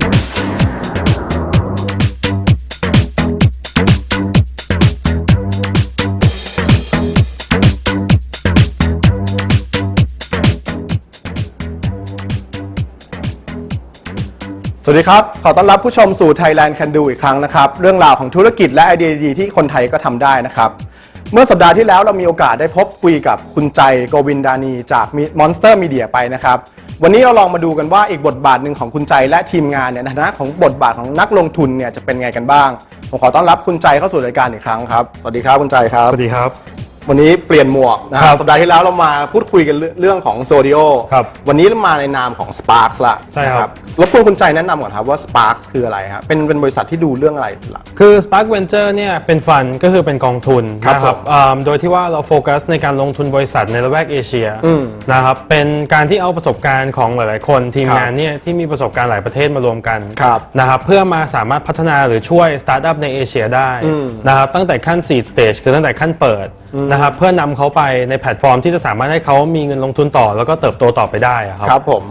สวัสดีครับ ขอต้อนรับผู้ชมสู่ Thailand Can Do อีกครั้งนะครับ เรื่องราวของธุรกิจและไอเดียดีที่คนไทยก็ทำได้นะครับ เมื่อสัปดาห์ที่แล้วเรามีโอกาสได้พบคุยกับคุณใจโกวินดานีจาก Monster Media ไปนะครับ วันนี้เราลองมาดูกันว่าอีกบทบาทหนึ่งของคุณใจและทีมงานเนี่ยในฐานะของบทบาทของนักลงทุนเนี่ยจะเป็นไงกันบ้าง ผมขอต้อนรับคุณใจเข้าสู่รายการอีกครั้งครับ สวัสดีครับคุณใจครับ สวัสดีครับ วันนี้เปลี่ยนหมวกนะคครัรับบสัปดาห์ที่แล้วเรามาพูดคุยกันเรื่องเรื่องของโซดิโอครับวันนี้เรามาในนามของ Spark ละใช่ครับนะรบกวนคุณใจแนะนำก่อนครับว่า Spark คืออะไรครับเป็นเป็นบริษัทที่ดูเรื่องอะไรเป็นหลักคือ Spark Venture เนี่ยเป็นฟันก็คือเป็นกองทุนครับนะครับผมอ่าโดยที่ว่าเราโฟกัสในการลงทุนบริษัทในละแวกเอเชียอืมนะครับเป็นการที่เอาประสบการณ์ของหลาย ๆ คนทีมครับงานเนี่ยที่มีประสบการณ์หลายประเทศมารวมกันครับนะครับเพื่อมาสามารถพัฒนาหรือช่วยสตาร์ทอัพในเอเชียได้อืมนะครับตั้งแต่ขั้น seed stage คือตั้งแต่ขั้นเปิดนะครับเพื่อนำเขาไปในแพลตฟอร์มที่จะสามารถให้เขามีเงินลงทุนต่อแล้วก็เติบโตต่อไปได้อะครับ ครับผม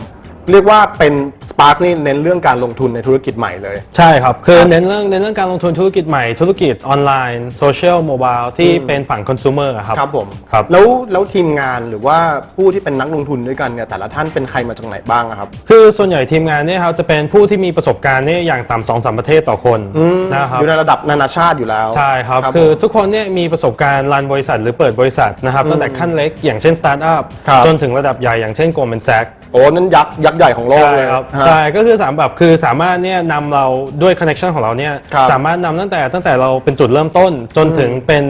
เรียกว่าเป็น Spark นี่เน้นเรื่องการลงทุนในธุรกิจใหม่เลย ใช่ครับ คือครับเน้นเรื่องเน้นเรื่องการลงทุนธุรกิจใหม่ ธุรกิจออนไลน์โซเชียลโมบายที่อืมเป็นฝั่งคอน sumer อะครับ ครับผมครับ แล้วแล้วทีมงานหรือว่าผู้ที่เป็นนักลงทุนด้วยกันเนี่ยแต่ละท่านเป็นใครมาจากไหนบ้างอะครับ คือส่วนใหญ่ทีมงานเนี่ยครับจะเป็นผู้ที่มีประสบการณ์เนี่ยอย่างต่ำสองสามประเทศต่อคนอืมนะครับ อยู่ในระดับนานาชาติอยู่แล้ว ใช่ครับผมคือทุกคนเนี่ยมีประสบการณ์รันบริษัทหรือเปิดบริษัทนะครับอืมตั้งแต่ขั้นเล็กอย่างเช่นสตาร์ทอัพครับ จนถึงระดับใหญ่อย่างเช่น Goldman Sachs โอ้นั่นยักษ์ยักษ์ใหญ่ของโลกใช่เลยครับฮะ ใช่ก็คือสามแบบคือสามารถเนี่ยนำเราด้วยคอนเน c t ชันของเราเนี่ยครับสามารถนำตั้งแต่ตั้งแต่เราเป็นจุดเริ่มต้นจนถึงเป็น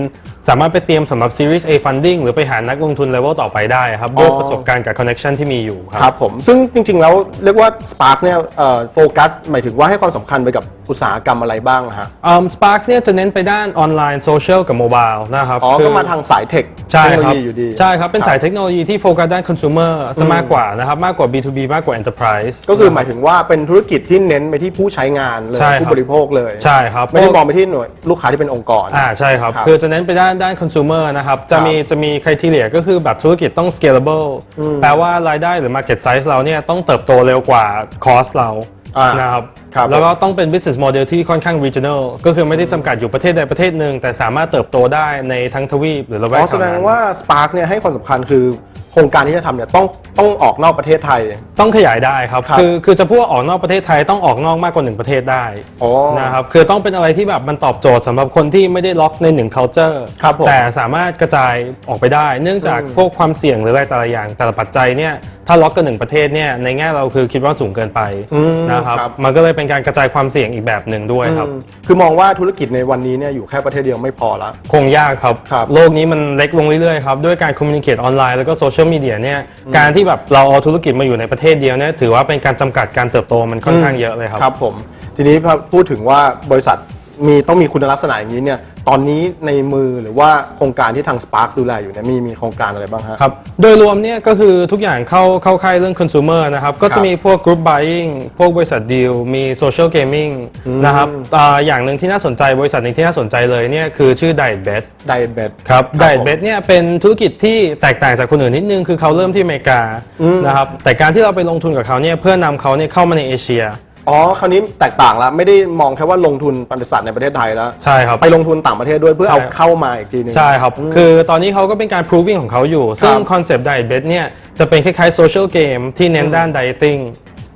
สามารถไปเตรียมสำหรับ Series A funding หรือไปหานักลงทุนเลเวลต่อไปได้ครับด้วยอ๋อ ประสบการณ์กับคอนเน c t ชันที่มีอยู่คครัรับ บผมซึ่งจริงๆแล้วเรียกว่า Spark เนี่ยเอ่อโฟกัสหมายถึงว่าให้ความสำคัญไปกับอุตสาหกรรมอะไรบ้างฮะอืม Spark เนี่ยจะเน้นไปด้านออนไลน์โซเชียลกับโมบายนะครับอ๋อ คืก็มาทางสายเทคใช่เทคโนคโลรับยีอยู่ดี ใช่ครับ เป็นครับสายเทคโนโลยีที่โฟกัสด้าน consumer ซะมากกว่านะครับ มากกว่า B2B มากกว่า enterprise ก็คือหมายถึงว่าเป็นธุรกิจที่เน้นไปที่ผู้ใช้งานเลยใช่ครับ ผู้บริโภคเลยใช่ครับไม่ได้มองไปที่หน่วยลูกค้าที่เป็นองค์กร อ่าใช่ครับ ครับคือจะเน้นไปด้านด้าน consumer นะครับจะมีจะมี criteria ก็คือแบบธุรกิจต้อง scalable อืม แปลว่ารายได้หรือ market size เราเนี่ยต้องเติบโตเร็วกว่า cost เรา อ่านะครับครับ แล้วก็ต้องเป็น business model ที่ค่อนข้าง regional ก็คือไม่ได้จำกัดอยู่ประเทศใดประเทศหนึ่ง แต่สามารถเติบโตได้ในทั้งทวีปหรือละแวอ๋กอแสแถวดนั้งนว่า Spark เนี่ยให้ความสำคัญคือโครงการที่จะทำเนี่ยต้องต้องออกนอกประเทศไทย ต้องขยายได้ครับ ครับ คือคือจะพูดว่าออกนอกประเทศไทยต้องออกนอกมากกว่าหนึ่งประเทศได้ อ๋อ นะครับคือต้องเป็นอะไรที่แบบมันตอบโจทย์สำหรับคนที่ไม่ได้ล็อกในหนึ่ง culture ครับผมแต่สามารถกระจายออกไปได้ เนื่องจากอืม พวกความเสี่ยงหรืออะไรแต่ละอย่าง แต่ละปัจจัยเนี่ยถ้าล็อกกันหนึ่งประเทศเนี่ยในแง่เราคือคิดว่าสูงเกินไปอืม นะครับครับ มันก็เลยเป็นการกระจายความเสี่ยงอีกแบบหนึ่งด้วยครับ อืมคือมองว่าธุรกิจในวันนี้เนี่ยอยู่แค่ประเทศเดียวไม่พอละ คงยากครับ ครับโลกนี้มันเล็กลงเรื่อยๆครับ ด้วยการคอมมิ n น c a t e ออนไลน์แล้วก็โซเชียลมีเดียเนี่ย การที่แบบเราเอาธุรกิจมาอยู่ในประเทศเดียวเนี่ย ถือว่าเป็นการจำกัดการเติบโตมันค่อนข้างเยอะเลยครับ ครับผม ทีนี้พอพูดถึงว่าบริษัท มีต้องมีคุณลักษณะอย่างนี้เนี่ยตอนนี้ในมือหรือว่าโครงการที่ทาง Spark ดูแลอยู่เนี่ยมีมีโครงการอะไรบ้างฮะ ครับ โดยรวมเนี่ยก็คือทุกอย่างเข้าเข้าค่ายเรื่อง consumer นะครับ ก็จะมีพวก group buying พวกบริษัท deal มี social gaming อืม นะครับอ่าอย่างหนึ่งที่น่าสนใจบริษัทหนึ่งที่น่าสนใจเลยเนี่ยคือชื่อ Diet Bet ไดเบต ครับครับ Diet ผม Bet เนี่ยเป็นธุรกิจที่แตกต่างจากคนอื่นนิดนึง คือเขาเริ่มที่อเมริกาอืม นะครับแต่การที่เราไปลงทุนกับเขาเนี่ยเพื่อนำเขาเนี่ยเข้ามาในเอเชีย อ๋อ คราวนี้แตกต่างแล้วไม่ได้มองแค่ว่าลงทุนบริษัทในประเทศไทยแล้วใช่ครับ ไปลงทุนต่างประเทศด้วยเพื่อใช่เอาเข้ามาอีกทีหนึง ใช่ครับมคือตอนนี้เขาก็เป็นการ proving ของเขาอยู่ ซึ่งครับคอนเซปต์ Diet Bet เนี่ย จะเป็นคล้ายๆ social game ที่เน้นด้าน dieting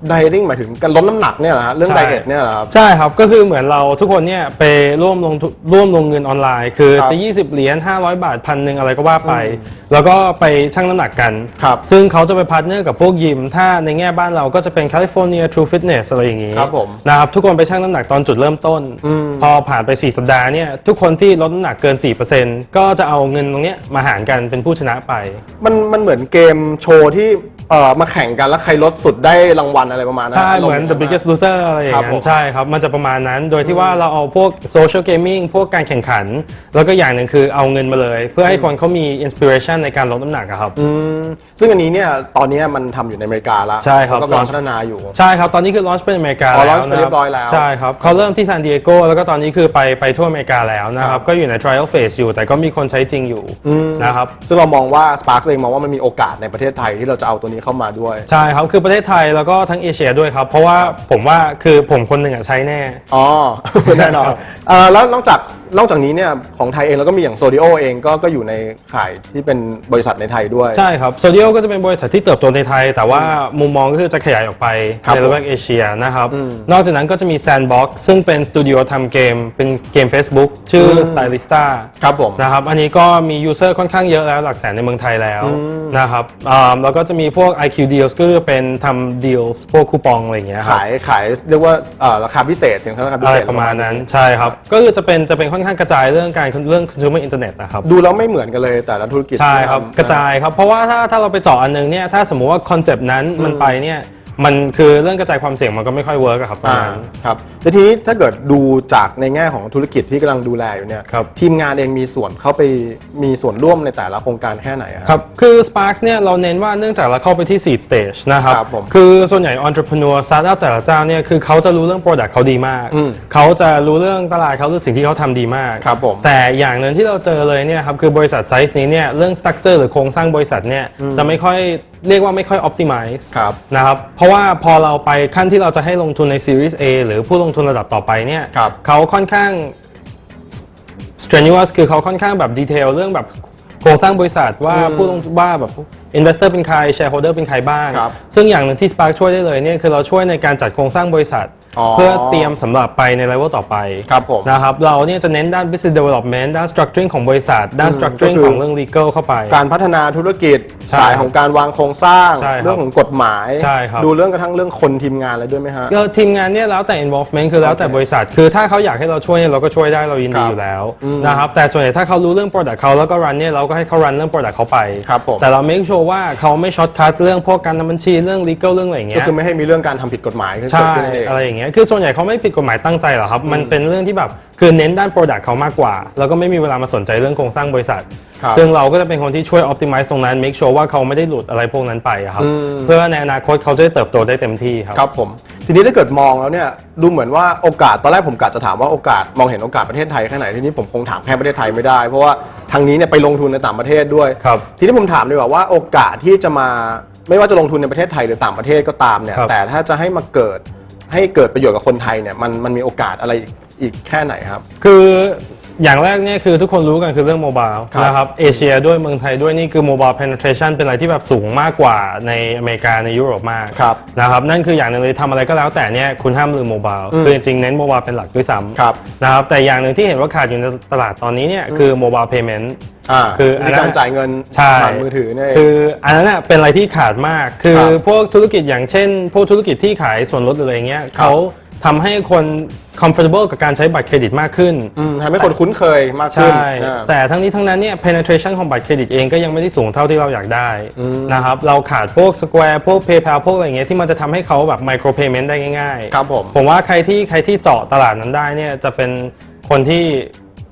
ไดเอทหมายถึงการลดน้ำหนักเนี่ยเหรอฮะเรื่องใช่ ไดเอทเนี่ยเหรอครับ ใช่ครับ ก็คือเหมือนเราทุกคนเนี่ยไปร่วมลงทุนร่วมลงเงินออนไลน์ คือครับจะ 20 เหรียญ500 บาทพันหนึ่งอะไรก็ว่าไป แล้วก็ไปชั่งน้ำหนักกัน ครับซึ่งเขาจะไปพาร์ทเนอร์กับพวกยิม ถ้าในแง่บ้านเราก็จะเป็น California True Fitness อะไรอย่างนี้ครับผมนะครับ ทุกคนไปชั่งน้ำหนักตอนจุดเริ่มต้น อืม พอผ่านไป 4 สัปดาห์เนี่ยทุกคนที่ลดน้ำหนักเกิน 4%ก็จะเอาเงินตรงเนี้ยมาหารกันเป็นผู้ชนะไป มันมันเหมือนเกมโชว์ที่ เอ่อมาแข่งกันแล้วใครลดสุดได้รางวัลอะไรประมาณนั้นใช่ารเหมือนณ์ The Biggest Loser อะไรอย่างครับนั้ผมนใช่ครับ มันจะประมาณนั้นโดยที่ว่าเราเอาพวก Social Gaming พวกการแข่งขัน แล้วก็อย่างหนึ่งคือเอาเงินมาเลย เพื่อให้คนเขามี inspiration ในการลดน้ำหนักอะครับ อืมซึ่งอันนี้เนี่ยตอนนี้มันทำอยู่ในอเมริกาแล้วใช่ครับ แล้วก็กำลังพัฒนาอยู่ ใช่ครับ ตอนนี้คือ launch เป็นอเมริกาอ๋อแล้ว launch ไปนะเรียบร้อยแล้วใช่ครับเขาเริ่มที่ซานดิเอโกแล้วก็ตอนนี้คือไปไปทั่วอเมริกาแล้วนะคครัรับ บ ก็อยู่ใน trial phase อยู่ แต่ก็มีคนใช้จริงอยู่อืมนะครับ ซึ่งเรามองว่า Spark เองมองว่ามันมีโอกาสในประเทศไทยที่เราจะเอาตัวนี้เข้ามาด้วย ใช่ครับ คือประเทศไทยแล้วก็ทั้งเอเชียด้วยครับ เพราะว่าผมว่าคือผมคนหนึ่งอะใช้แน่ อ๋อ แน่นอนเอ่อแล้วนอกจากนอกจากนี้เนี่ยของไทยเองแล้วก็มีอย่างโซดิโอเองก็ก็อยู่ในข่ายที่เป็นบริษัทในไทยด้วย ใช่ครับโซเดียก็จะเป็นบริษัทที่เติบโตในไทย แต่ว่ามุมมองก็คือจะขยายออกไปครับในระแวกเอเชียนะครับอืมนอกจากนั้นก็จะมี Sandbox ซึ่งเป็นสตูดิโอทำเกม เป็นเกม Facebook ชื่ออม Stylista ครับผมนะครับ อันนี้ก็มียูเซอร์ค่อนข้างเยอะแล้วหลักแสนในเมืองไทยแล้วอืมนะครับอ่าแล้วก็จะมีพวก IQ Deals ก็คือเป็นทำ deals พวกคูปองอะไรอย่างเงี้ยครับ ขายขายเรียกว่าเอ่อราคาพิเศษสินค้าราคาพิอะเศไรษประมาณนั้นใช่ครับ ก็คือจะเป็นจะเป็นค่อนข้างกระจายเรื่องการเรื่อง consumer internet นะครับดูแล้วไม่เหมือนกันเลยแต่ละธุรกิจใช่ครับ ที่ทำ กระจายครับ เพราะว่าถ้าถ้าเราไปเจาะอันนึงเนี่ยถ้าสมมุติว่าคอนเซปต์นั้นมันไปเนี่ย มันคือเรื่องกระจายความเสี่ยงมันก็ไม่ค่อยเวิร์กอะครับตรงอ่านั้น ครับแต่ทีนี้ถ้าเกิดดูจากในแง่ของธุรกิจที่กำลังดูแลอยู่เนี่ยครับ ทีมงานเองมีส่วนเข้าไปมีส่วนร่วมในแต่ละโครงการแค่ไหนอะ ครับ คือ Sparks เนี่ยเราเน้นว่าเนื่องจากเราเข้าไปที่ seed stage นะครับ ครับผมคือส่วนใหญ่ entrepreneur startup แต่ละเจ้าเนี่ยคือเขาจะรู้เรื่อง product เขาดีมาก อืมเขาจะรู้เรื่องตลาดเขาเรื่องสิ่งที่เขาทำดีมาก ครับผมแต่อย่างหนึ่งที่เราเจอเลยเนี่ยครับคือบริษัทไซส์นี้เนี่ยเรื่อง structure หรือโครงสร้างบริษัทเนี่ยจะไม่ค่อยเรียกว่าไม่ค่อย optimize ครับ นะครับ เพราะว่าพอเราไปขั้นที่เราจะให้ลงทุนใน Series A หรือผู้ลงทุนระดับต่อไปเนี่ยครับ เขาค่อนข้าง strenuous คือเขาค่อนข้างแบบดีเทลเรื่องแบบโครงสร้างบริษัทว่าอืมผู้ลงทุนว่าแบบ investor เป็นใคร shareholder เป็นใครบ้าง ครับซึ่งอย่างหนึ่งที่ Spark ช่วยได้เลยเนี่ยคือเราช่วยในการจัดโครงสร้างบริษัท อ๋อ เพื่อเตรียมสำหรับไปใน level ต่อไปครับผม นะครับเราเนี่ยจะเน้นด้าน business development ด้าน structuring ของบริษัท ด้าน อืม structuring ก็คือ ของเรื่อง legal เข้าไป การพัฒนาธุรกิจใช่สายของการวางโครงสร้าง ใช่ครับเรื่องของกฎหมาย ใช่ครับ ดูเรื่องกระทั่งเรื่องคนทีมงานอะไรด้วยไหมฮะ ก็ทีมงานเนี่ยแล้วแต่ involvement คือแล้วแต่โอเคบริษัท คือถ้าเขาอยากให้เราช่วยเนี่ยเราก็ช่วยได้เรายินดีครับอยู่แล้วอืมนะครับแต่ส่วนใหญ่ถ้าเขารู้เรื่อง product เขาแล้วก็ run เนี่ยเราก็ให้เขา run เรื่อง product เขาไป ครับผมแต่เรา make sure ว่าเขาไม่ shortcut เรื่องพวกการทำบัญชีเรื่อง legal เรื่องอะไรอย่างก็เงี้ยคือไม่ให้มีเรื่องการทำผิดกฎหมายเกิดใช่ขึ้นนั่นเอง อะไรอย่างเงี้ย คือส่วนใหญ่เขาไม่ผิดกฎหมายตั้งใจหรอกครับ มันเป็นเรื่องที่แบบ คือเน้นด้าน Product เขามากกว่า แล้วก็ไม่มีเวลามาสนใจเรื่องโครงสร้างบริษัท ครับซึ่งเราก็จะเป็นคนที่ช่วย optimize ตรงนั้น make sure ว่าเขาไม่ได้หลุดอะไรพวกนั้นไปอะครับ อืม เพื่อในอนาคตเขาจะได้เติบโตได้เต็มที่ครับ ครับผมทีนี้ถ้าเกิดมองแล้วเนี่ยดูเหมือนว่าโอกาสตอนแรกผมกะจะถามว่าโอกาสมองเห็นโอกาสประเทศไทยแค่ไหนทีนี้ผมคงถามแค่ประเทศไทยไม่ได้ เพราะว่าทางนี้เนี่ยไปลงทุนในต่างประเทศด้วย ครับ ทีนี้ผมถามดีกว่าว่าโอกาสที่จะมาไม่ว่าจะลงทุนในประเทศไทยหรือต่างประเทศก็ตามเนี่ยครับ แต่ถ้าจะให้มาเกิดให้เกิดประโยชน์กับคนไทยเนี่ยมันมันมีโอกาสอะไรอีกอีกแค่ไหนครับ คือ อย่างแรกเนี่ยคือทุกคนรู้กันคือเรื่องโมบายครับนะครับเอเชียด้วยเมืองไทยด้วยนี่คือโมบาย penetration เป็นอะไรที่แบบสูงมากกว่าในอเมริกาในยุโรปมากครับ นะครับนั่นคืออย่างหนึ่งเลยทำอะไรก็แล้วแต่เนี่ยคุณห้ามลืมโมบายอืมคือจริงๆเน้นโมบายเป็นหลักด้วยซ้ำครับนะครับแต่อย่างหนึ่งที่เห็นว่าขาดอยู่ในตลาดตอนนี้เนี่ยคือโมบายเพย์เมนต์อ่าคืออันมีนั้นการจ่ายเงินใช่ผ่านมือถือเนี่ย คืออันนั้นน่ะเป็นอะไรที่ขาดมาก คือครับพวกธุรกิจอย่างเช่น พวกธุรกิจที่ขายส่วนลดหรืออะไรเงี้ยเขา ทำให้คน comfortable กับการใช้บัตรเครดิตมากขึ้น อืมทำให้คนคุ้นเคยมากขึ้นใช่ อ่า แต่ทั้งนี้ทั้งนั้นเนี่ย penetration ของบัตรเครดิตเองก็ยังไม่ได้สูงเท่าที่เราอยากได้อืม นะครับ เราขาดพวก Square พวก PayPal พวกอะไรเงี้ยที่มันจะทำให้เขาแบบ micro payment ได้ง่ายๆ ครับผม ผมว่าใครที่ใครที่เจาะตลาดนั้นได้เนี่ยจะเป็นคนที่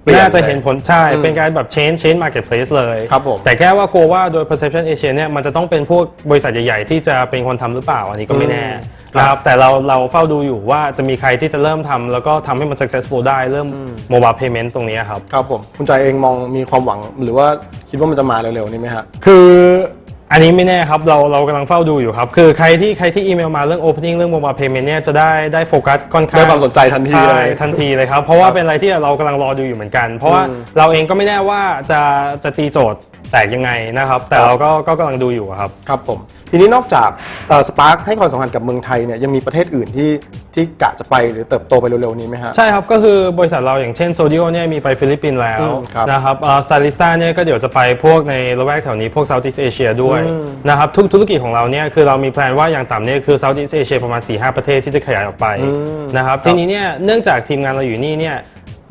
เปลี่ยนน่าจะเห็นผลใช่ อืมเป็นการแบบ change change marketplace เลยครับผม แต่แค่ว่ากลัวว่าโดย perception Asia เนี่ยมันจะต้องเป็นพวกบริษัทใหญ่ ๆ ที่จะเป็นคนทำหรือเปล่า อันนี้ก็ไม่แน่ อืม นะครับแต่เราเราเฝ้าดูอยู่ว่าจะมีใครที่จะเริ่มทำแล้วก็ทำให้มัน successful ได้เริ่ม mobile payment ตรงนี้ครับ ครับผมคุณใจายเองมองมีความหวังหรือว่าคิดว่ามันจะมาเร็วๆนี้ไหมฮะ คืออันนี้ไม่แน่ครับเราเรากำลังเฝ้าดูอยู่ครับ คือใครที่ใครที่อีเมลมาเรื่อง opening เรื่อง mobile payment เนี่ยจะได้ได้โฟกัสค่อนข้างได้ความสนใจทันทีใช่เลยทันทีเลยครับ เพราะว่าเป็นอะไรที่เรากำลังรอดูอยู่เหมือนกัน เพราะว่าอืมเราเองก็ไม่แน่ว่าจะจะตีโจทย์ แตกยังไงนะครับ แต่ครับเราก็ก็กำลังดูอยู่ครับ ครับผม ทีนี้นอกจากสปาร์คให้ความสำคัญกับเมืองไทยเนี่ยยังมีประเทศอื่นที่ที่กะจะไปหรือเติบโตไปเร็วๆนี้ไหมฮะ ใช่ครับ ก็คือบริษัทเราอย่างเช่นโซดิโอเนี่ยมีไปฟิลิปปินส์แล้วอืมครับนะครับสไตลิสต้าเนี่ยก็เดี๋ยวจะไปพวกในละแวกแถวนี้พวก Southeast Asia ด้วยอืมนะครับทุกธุรกิจของเราเนี่ยคือเรามีแพลนว่าอย่างต่ำเนี่ยคือ Southeast Asia ประมาณ4-5ประเทศที่จะขยายออกไปอืมนะครับครับทีนี้เนี่ยเนื่องจากทีมงานเราอยู่นี่เนี่ย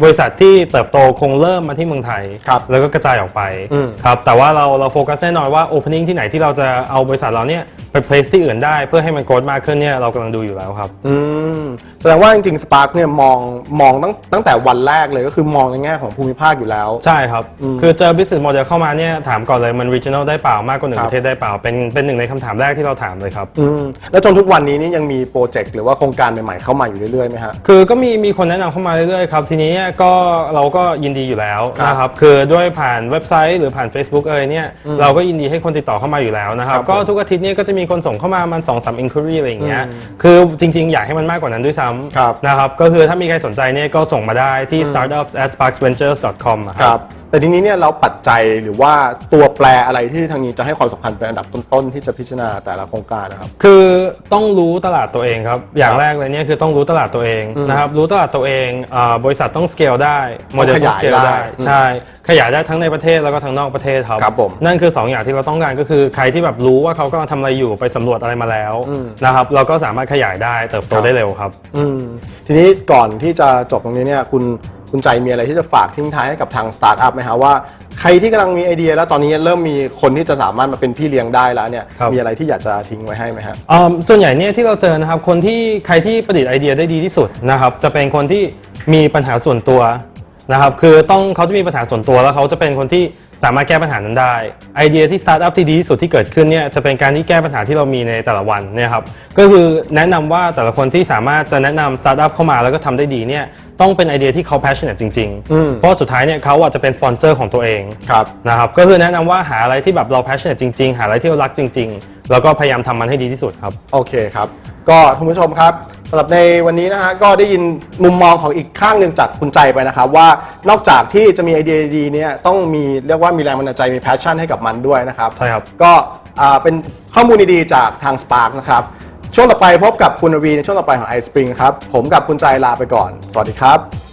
บริษัทที่เติบโตคงเริ่มมาที่เมืองไทย ครับแล้วก็กระจายออกไปอืม ครับแต่ว่าเราเราโฟกัสแน่นอนว่า opening ที่ไหนที่เราจะเอาบริษัทเราเนี่ยไป place ที่อื่นได้เพื่อให้มันโกรธมากขึ้นเนี่ยเรากำลังดูอยู่แล้วครับ อืมแสดงว่าจริงๆสปาร์คเนี่ยมองมองตั้งตั้งแต่วันแรกเลยก็คือมองในแง่ของภูมิภาคอยู่แล้ว ใช่ครับ อืมคือเจอ business model เข้ามาเนี่ยถามก่อนเลยมัน regional ได้เปล่ามากกว่าหนึ่งครัปบระเทศได้เปล่า เป็นเป็นหนึ่งในคำถามแรกที่เราถามเลยครับ อืมแล้วจนทุกวันนี้นี่ยังมีโปรเจกต์หรือว่าโครงการใหม่ๆเข้ามาอยู่เรื่อยๆไหมฮะ คือก็มีมีคนแนะนำเข้ามาเรื่อยๆครับ ทีนี้เนี่ยก็เราก็ยินดีอยู่แล้วครับนะครับคือด้วยผ่านเว็บไซต์หรือผ่าน Facebook เอ่ยเนี่ยอืมเราก็ยินดีให้คนติดต่อเข้ามาอยู่แล้วนะครับครับผมก็ทุกอาทิตย์เนี่ยก็จะมีคนส่งเข้ามามันสองสาม inquiry อะไรอย่างเงี้ยอืมคือจริง ๆ อยากให้มันมากกว่านั้นด้วยซ้ครับำนะครับก็คือถ้ามีใครสนใจเนี่ยก็ส่งมาได้ที่ startups at sparksventures.com อะคครับรับ แต่ทีนี้เนี่ยเราปัจจัยหรือว่าตัวแปรอะไรที่ทางนี้จะให้ความสำคัญเป็นอันดับต้นๆที่จะพิจารณาแต่ละโครงการนะครับ คือต้องรู้ตลาดตัวเองครับ อย่างครับแรกเลยเนี่ยคือต้องรู้ตลาดตัวเองอืมนะครับ รู้ตลาดตัวเองอ่าบริษัทต้องสเกลได้โมเดลต้องขต้องยายสเกลได้ได้อืมใช่ ขยายได้ทั้งในประเทศแล้วก็ทั้งนอกประเทศครับ ครับผมนั่นคือ 2 อย่างที่เราต้องการก็คือใครที่แบบรู้ว่าเขากำลังทำอะไรอยู่ไปสำรวจอะไรมาแล้วอืม นะครับ เราก็สามารถขยายได้เติบโตครับได้เร็วครับ อืมทีนี้ก่อนที่จะจบตรงนี้เนี่ยคุณ คุณใจมีอะไรที่จะฝากทิ้งท้ายให้กับทางสตาร์ทอัพไหมฮะว่าใครที่กำลังมีไอเดีย แล้วตอนนี้เริ่มมีคนที่จะสามารถมาเป็นพี่เลี้ยงได้แล้วเนี่ยครับ มีอะไรที่อยากจะทิ้งไว้ให้ไหมฮะอืมส่วนใหญ่เนี่ยที่เราเจอนะครับคนที่ใครที่ประดิษฐ์ไอเดียได้ดีที่สุดนะครับจะเป็นคนที่มีปัญหาส่วนตัวนะครับคือต้องเขาจะมีปัญหาส่วนตัวแล้วเขาจะเป็นคนที่ สามารถแก้ปัญหานั้นได้ ไอเดียที่สตาร์ทอัพที่ดีที่สุดที่เกิดขึ้นเนี่ยจะเป็นการที่แก้ปัญหาที่เรามีในแต่ละวันเนี่ยครับก็คือแนะนำว่าแต่ละคนที่สามารถจะแนะนำสตาร์ทอัพเข้ามาแล้วก็ทำได้ดีเนี่ยต้องเป็นไอเดียที่เขา passionate จริงอืมๆเพราะสุดท้ายเนี่ยเขาอาจจะเป็นสปอนเซอร์ของตัวเองครับนะครับก็คือแนะนำว่าหาอะไรที่แบบเรา passionate จริง ๆ หาอะไรที่เรารักจริง ๆ แล้วก็พยายามทำมันให้ดีที่สุดครับโอเคครับ ก็ท่านผู้ชมครับสำหรับในวันนี้นะฮะก็ได้ยินมุมมองของอีกข้างหนึ่งจากคุณใจไปนะครับว่านอกจากที่จะมีไอเดียดีๆเนี่ยต้องมีเรียกว่ามีแรงบันดาลใจมีแพชชั่นให้กับมันด้วยนะครับใช่ครับ ก็อ่าเป็นข้อมูลดีๆจากทาง Spark นะครับ ช่วงต่อไปพบกับคุณนวีในช่วงต่อไปของ iSpring ครับผมกับคุณใจลาไปก่อน สวัสดีครับ